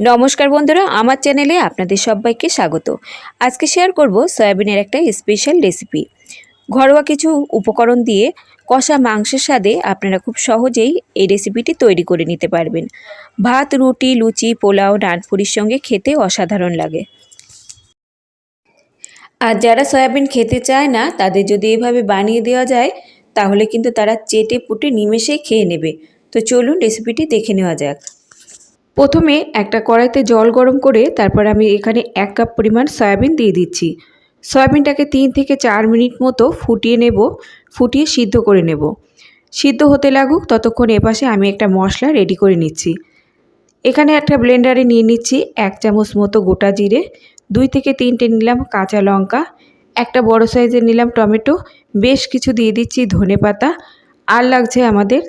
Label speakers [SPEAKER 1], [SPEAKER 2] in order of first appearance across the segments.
[SPEAKER 1] নমস্কার বন্ধুরা, আমার চ্যানেলে আপনাদের সবাইকে স্বাগত। আজকে শেয়ার করব সয়াবিনের একটা স্পেশাল রেসিপি ঘরোয়া কিছু উপকরণ দিয়ে কষা মাংসের স্বাদে আপনারা খুব সহজেই এই রেসিপিটি তৈরি করে নিতে পারবেন। ভাত, রুটি, লুচি, পোলাও, নানপুরির সঙ্গে খেতে অসাধারণ লাগে। আর যারা সয়াবিন খেতে চায় না, তাদের যদি এভাবে বানিয়ে দেওয়া যায়, তাহলে কিন্তু তারা চেটে পুটে নিমেষেই খেয়ে নেবে। তো চলুন রেসিপিটি দেখে নেওয়া যাক। প্রথমে একটা কড়াইতে জল গরম করে তারপর আমি এখানে এক কাপ পরিমাণ সয়াবিন দিয়ে দিচ্ছি। সয়াবিনটাকে তিন থেকে চার মিনিট মতো ফুটিয়ে নেব, ফুটিয়ে সিদ্ধ করে নেব। সিদ্ধ হতে লাগুক, ততক্ষণ এপাশে আমি একটা মশলা রেডি করে নিচ্ছি। এখানে একটা ব্লেন্ডারে নিয়ে নিচ্ছি এক চামচ মতো গোটা জিরে, দুই থেকে তিনটে নিলাম কাঁচা লঙ্কা, একটা বড় সাইজের নিলাম টমেটো, বেশ কিছু দিয়ে দিচ্ছি ধনে পাতা আর লাগছে আমাদের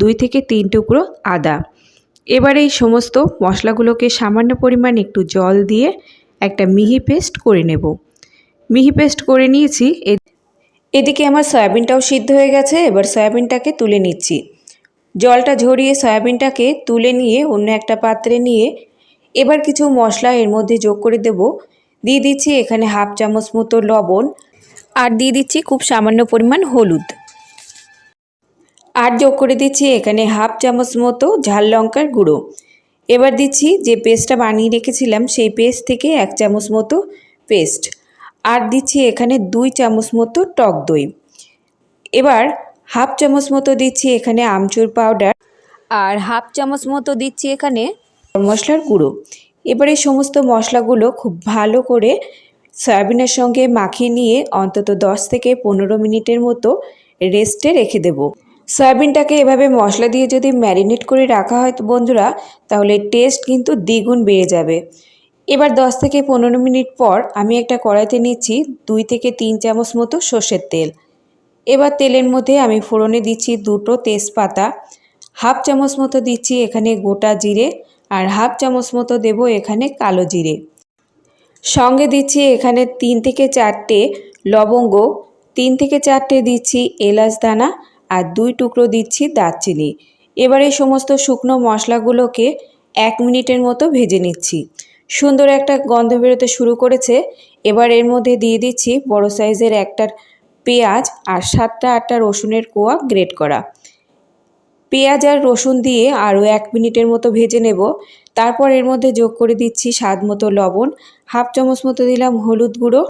[SPEAKER 1] দুই থেকে তিন টুকরো আদা। এবার এই সমস্ত মশলাগুলোকে সামান্য পরিমাণ একটু জল দিয়ে একটা মিহি পেস্ট করে নেব। মিহি পেস্ট করে নিয়েছি। এদিকে আমার সয়াবিনটাও সিদ্ধ হয়ে গেছে, এবার সয়াবিনটাকে তুলে নিচ্ছি। জলটা ঝরিয়ে সয়াবিনটাকে তুলে নিয়ে অন্য একটা পাত্রে নিয়ে এবার কিছু মশলা এর মধ্যে যোগ করে দেব। দিয়ে দিচ্ছি এখানে হাফ চামচ মতো লবণ আর দিয়ে দিচ্ছি খুব সামান্য পরিমাণ হলুদ। আর যোগ করে দিচ্ছি এখানে হাফ চামচ মতো ঝাল লঙ্কার গুঁড়ো। এবার দিচ্ছি যে পেস্টটা বানিয়ে রেখেছিলাম, সেই পেস্ট থেকে এক চামচ মতো পেস্ট। আর দিচ্ছি এখানে দুই চামচ মতো টক দই। এবার হাফ চামচ মতো দিচ্ছি এখানে আমচুর পাউডার আর হাফ চামচ মতো দিচ্ছি এখানে মশলার গুঁড়ো। এবার সমস্ত মশলাগুলো খুব ভালো করে সয়াবিনের সঙ্গে মাখিয়ে নিয়ে অন্তত 10 থেকে পনেরো মিনিটের মতো রেস্টে রেখে দেবো। সয়াবিনটাকে এভাবে মশলা দিয়ে যদি ম্যারিনেট করে রাখা হয় তো বন্ধুরা, তাহলে টেস্ট কিন্তু দ্বিগুণ বেড়ে যাবে। এবার 10 থেকে পনেরো মিনিট পর আমি একটা কড়াইতে নিচ্ছি দুই থেকে তিন চামচ মতো সর্ষের তেল। এবার তেলের মধ্যে আমি ফোড়নে দিচ্ছি দুটো তেজপাতা, হাফ চামচ মতো দিচ্ছি এখানে গোটা জিরে আর হাফ চামচ মতো দেব এখানে কালো জিরে। সঙ্গে দিচ্ছি এখানে তিন থেকে চারটে লবঙ্গ, তিন থেকে চারটে দিচ্ছি এলাচ দানা আর দুই টুকরো দিচ্ছি দারচিনি। এবার এই সমস্ত শুকনো মশলাগুলোকে এক মিনিটের মতো ভেজে নিচ্ছি। সুন্দর একটা গন্ধ বেরোতে শুরু করেছে। এবার এর মধ্যে দিয়ে দিচ্ছি বড় সাইজের একটা পেঁয়াজ আর সাতটা আটটা রসুনের কোয়া গ্রেট করা। পেঁয়াজ আর রসুন দিয়ে আরও এক মিনিটের মতো ভেজে নেব। তারপর এর মধ্যে যোগ করে দিচ্ছি স্বাদ মতো লবণ। হাফ চামচ মতো দিলাম হলুদ গুঁড়ো।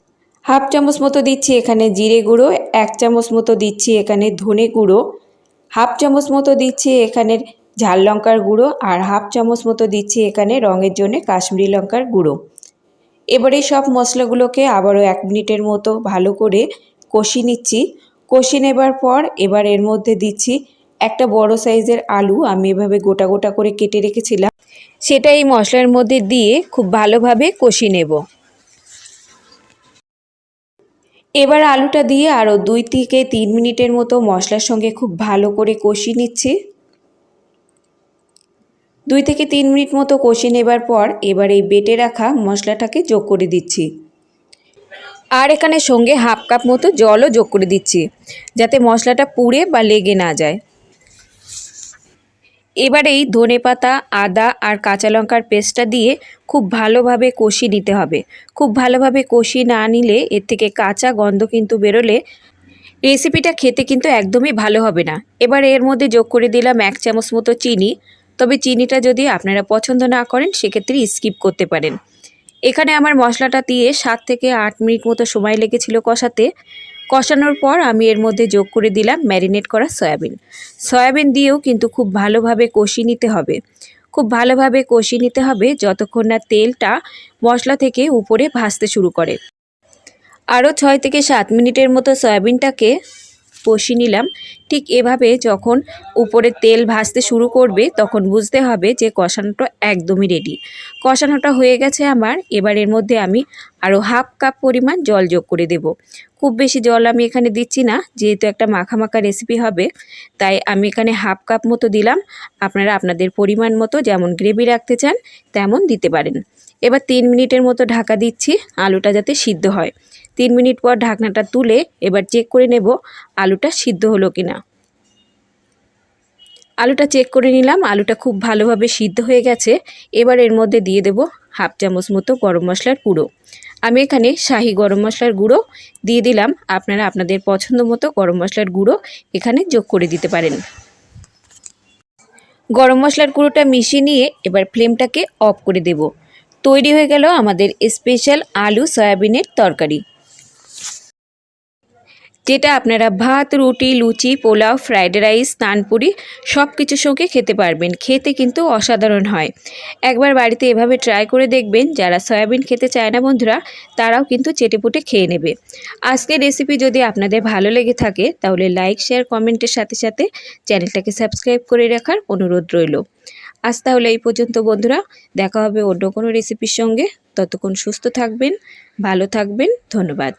[SPEAKER 1] হাফ চামচ মতো দিচ্ছি এখানে জিরে গুঁড়ো, এক চামচ মতো দিচ্ছি এখানে ধনে গুঁড়ো, হাফ চামচ মতো দিচ্ছি এখানে ঝাল লঙ্কার গুঁড়ো আর হাফ চামচ মতো দিচ্ছি এখানে রঙের জন্য কাশ্মীরি লঙ্কার গুঁড়ো। এবারে সব মশলাগুলোকে আবারও এক মিনিটের মতো ভালো করে কষি নিচ্ছি। কষি নেবার পর এবার এর মধ্যে দিচ্ছি একটা বড় সাইজের আলু, আমি এভাবে গোটা গোটা করে কেটে রেখেছিলাম। সেটা এই মশলার মধ্যে দিয়ে খুব ভালোভাবে কষি নেব। এবার আলুটা দিয়ে আরও দুই থেকে তিন মিনিটের মতো মশলার সঙ্গে খুব ভালো করে কষিয়ে নিচ্ছি। দুই থেকে তিন মিনিট মতো কষিয়ে নেবার পর এবার এই বেটে রাখা মশলাটাকে যোগ করে দিচ্ছি। আর এখানে সঙ্গে হাফ কাপ মতো জলও যোগ করে দিচ্ছি, যাতে মশলাটা পুড়ে বা লেগে না যায়। এবার এই ধনে পাতা, আদা আর কাঁচা লঙ্কার পেস্টটা দিয়ে খুব ভালোভাবে কষি নিতে হবে। খুব ভালোভাবে কষি না নিলে এর থেকে কাঁচা গন্ধ কিন্তু বেরোলে রেসিপিটা খেতে কিন্তু একদমই ভালো হবে না। এবার এর মধ্যে যোগ করে দিলাম এক চামচ মতো চিনি। তবে চিনিটা যদি আপনারা পছন্দ না করেন, সেক্ষেত্রে স্কিপ করতে পারেন। এখানে আমার মশলাটা দিয়ে সাত থেকে আট মিনিট মতো সময় লেগেছিল কষাতে। কষানোর পর আমি এর মধ্যে যোগ করে দিলাম ম্যারিনেট করা সয়াবিন। সয়াবিন দিয়েও কিন্তু খুব ভালোভাবে কষিয়ে নিতে হবে। খুব ভালোভাবে কষিয়ে নিতে হবে যতক্ষণ না তেলটা মশলা থেকে উপরে ভাসতে শুরু করে। আরও ছয় থেকে সাত মিনিটের মতো সয়াবিনটাকে কষিয়ে নিলাম। ঠিক এভাবে যখন উপরে তেল ভাসতে শুরু করবে, তখন বুঝতে হবে যে কষানোটা একদমই রেডি কষানোটা হয়ে গেছে আমার। এবার এর মধ্যে আমি আরও হাফ কাপ পরিমাণ জল যোগ করে দেব। খুব বেশি জল আমি এখানে দিচ্ছি না, যেহেতু একটা মাখা মাখা রেসিপি হবে, তাই আমি এখানে হাফ কাপ মতো দিলাম। আপনারা আপনাদের পরিমাণ মতো যেমন গ্রেভি রাখতে চান, তেমন দিতে পারেন। এবার তিন মিনিটের মতো ঢাকা দিচ্ছি, আলুটা যাতে সিদ্ধ হয়। তিন মিনিট পর ঢাকনাটা তুলে এবার চেক করে নেব আলুটা সিদ্ধ হলো কি না আলুটা চেক করে নিলাম, আলুটা খুব ভালোভাবে সিদ্ধ হয়ে গেছে। এবার এর মধ্যে দিয়ে দেব হাফ চামচ মতো গরম মশলার গুঁড়ো। আমি এখানে শাহি গরম মশলার গুঁড়ো দিয়ে দিলাম। আপনারা আপনাদের পছন্দ মতো গরম মশলার গুঁড়ো এখানে যোগ করে দিতে পারেন। গরম মশলার গুঁড়োটা মিশিয়ে নিয়ে এবার ফ্লেমটাকে অফ করে দেব। তৈরি হয়ে গেল আমাদের স্পেশাল আলু সয়াবিনের তরকারি। যেটা আপনারা ভাত, রুটি, লুচি, পোলাও, ফ্রাইড রাইস তানপুরি সব কিছুর সঙ্গে খেতে পারবেন। খেতে কিন্তু অসাধারণ হয়। একবার বাড়িতে এভাবে ট্রাই করে দেখবেন, যারা সয়াবিন খেতে চায় না বন্ধুরা, তারাও কিন্তু চেটেপুটে খেয়ে নেবে। আজকের রেসিপি যদি আপনাদের ভালো লেগে থাকে, তাহলে লাইক শেয়ার কমেন্টের সাথে সাথে চ্যানেলটাকে সাবস্ক্রাইব করে রাখার অনুরোধ রইল। আজ তাহলে এই পর্যন্ত বন্ধুরা, দেখা হবে অন্য কোনো রেসিপির সঙ্গে। ততক্ষণ সুস্থ থাকবেন, ভালো থাকবেন, ধন্যবাদ।